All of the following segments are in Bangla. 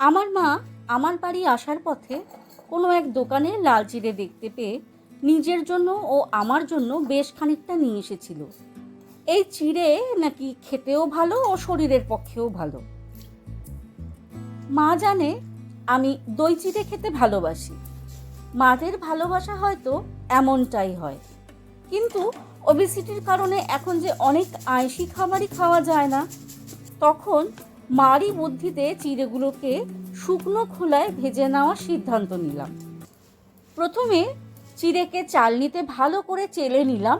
আমার মা আমার বাড়ি আসার পথে কোনো এক দোকানে লাল চিড়ে দেখতে পেয়ে নিজের জন্য ও আমার জন্য বেশ খানিকটা নিয়ে এসেছিল। এই চিড়ে নাকি খেতেও ভালো ও শরীরের পক্ষেও ভালো। মা জানে আমি দই চিড়ে খেতে ভালোবাসি। মাদের ভালোবাসা হয়তো এমনটাই হয়। কিন্তু ওবেসিটির কারণে এখন যে অনেক আয়েসি খাবারই খাওয়া যায় না, তখন মারই বুদ্ধিতে চিড়েগুলোকে শুকনো খোলায় ভেজে নেওয়ার সিদ্ধান্ত নিলাম। প্রথমে চিড়েকে চালনিতে ভালো করে চেলে নিলাম।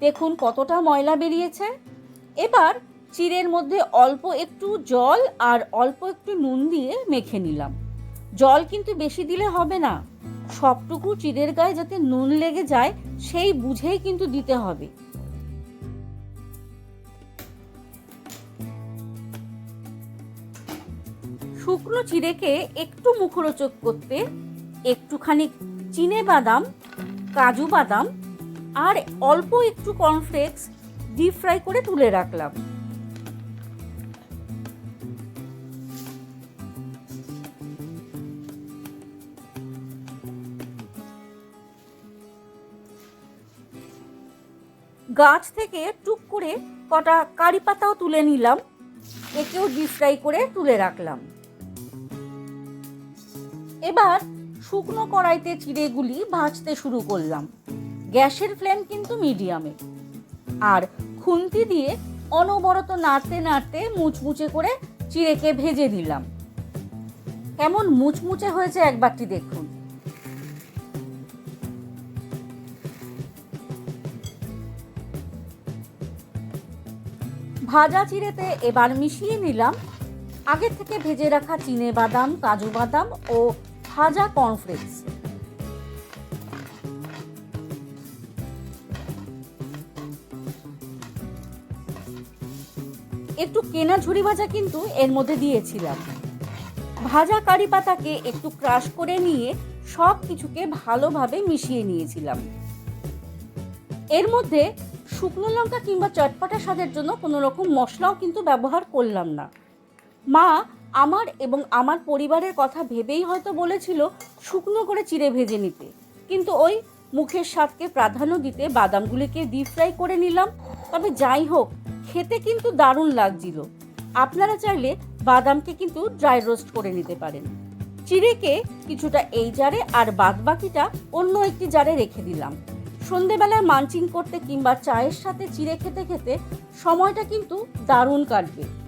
দেখুন কতটা ময়লা বেরিয়েছে। এবার চিড়ের মধ্যে অল্প একটু জল আর অল্প একটু নুন দিয়ে মেখে নিলাম। জল কিন্তু বেশি দিলে হবে না। সবটুকু চিড়ের গায়ে যাতে নুন লেগে যায়, সেই বুঝেই কিন্তু দিতে হবে। শুকনো চিড়েকে একটু মুখরোচক করতে একটুখানি চিনে বাদাম, কাজু বাদাম আর অল্প একটু কর্নফ্লেক্স ডিপ ফ্রাই করে তুলে রাখলাম। গাছ থেকে টুক করে কটা কারি পাতাও তুলে নিলাম, একেও ডিপ ফ্রাই করে তুলে রাখলাম। এবার শুকনো কড়াইতে চিড়েগুলি ভাজতে শুরু করলাম। গ্যাসের ফ্লেম কিন্তু মিডিয়ামে। আর খুন্তি দিয়ে অনবরত নাড়তে নাড়তে মুচমুচে করে চিড়েকে ভেজে দিলাম কেমন মুচমুচে হয়েছে একবারটি দেখুন। ভাজা চিড়েতে এবার মিশিয়ে নিলাম। আগে থেকে ভেজে রাখা চিনে বাদাম, কাজু বাদাম ও ভাজা কর্নফ্লেক্স একটু কেনা ঝুরি ভাজা কিন্তু এর মধ্যে দিয়েছিলাম। ভাজা কারি পাতাকে একটু ক্রাশ করে নিয়ে সব কিছুকে ভালোভাবে মিশিয়ে নিয়েছিলাম। এর মধ্যে শুকনো লঙ্কা কিংবা চটপটা স্বাদের জন্য কোনো রকম মশলাও কিন্তু ব্যবহার করলাম না। মা আমার এবং আমার পরিবারের কথা ভেবেই হয়তো বলেছিল শুকনো করে চিড়ে ভেজে নিতে। কিন্তু ওই মুখের স্বাদকে প্রাধান্য দিতে বাদামগুলিকে ডিপ ফ্রাই করে নিলাম। তবে যাই হোক, খেতে কিন্তু দারুণ লাগছিল। আপনারা চাইলে বাদামকে কিন্তু ড্রাই রোস্ট করে নিতে পারেন। চিড়েকে কিছুটা এই জারে আর বাদ বাকিটা অন্য একটি জারে রেখে দিলাম। সন্ধেবেলায় মানচিং করতে কিংবা চায়ের সাথে চিড়ে খেতে খেতে সময়টা কিন্তু দারুণ কাটবে।